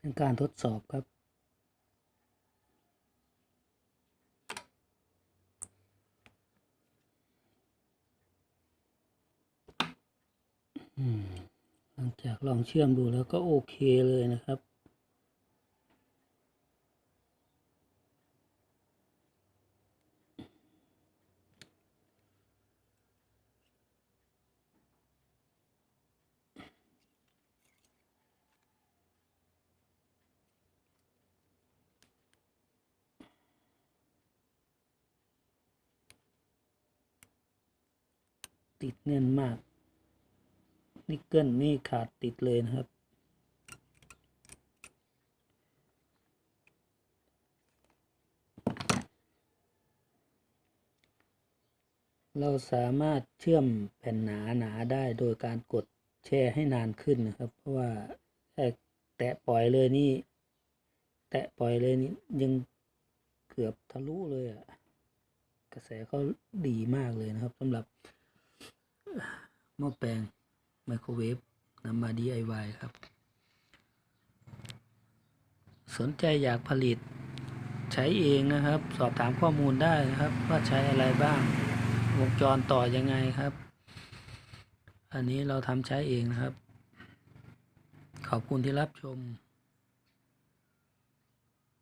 เป็นการทดสอบครับ หลังจากลองเชื่อมดูแล้วก็โอเคเลยนะครับ ติดแน่นมาก นิกเกิลนี่ขาดติดเลยนะครับ เราสามารถเชื่อมแผ่นหนาหนาได้โดยการกดแช่ให้นานขึ้นนะครับ เพราะว่าแค่แตะปล่อยเลยนี่ แตะปล่อยเลยนี่ยังเกือบทะลุเลยอะ่ะกระแสเขาดีมากเลยนะครับสำหรับ หม้อแปลงไมโครเวฟนำมา DIY ครับ สนใจอยากผลิตใช้เองนะครับ สอบถามข้อมูลได้นะครับ ว่าใช้อะไรบ้าง วงจรต่อยังไงครับ อันนี้เราทำใช้เองนะครับ ขอบคุณที่รับชม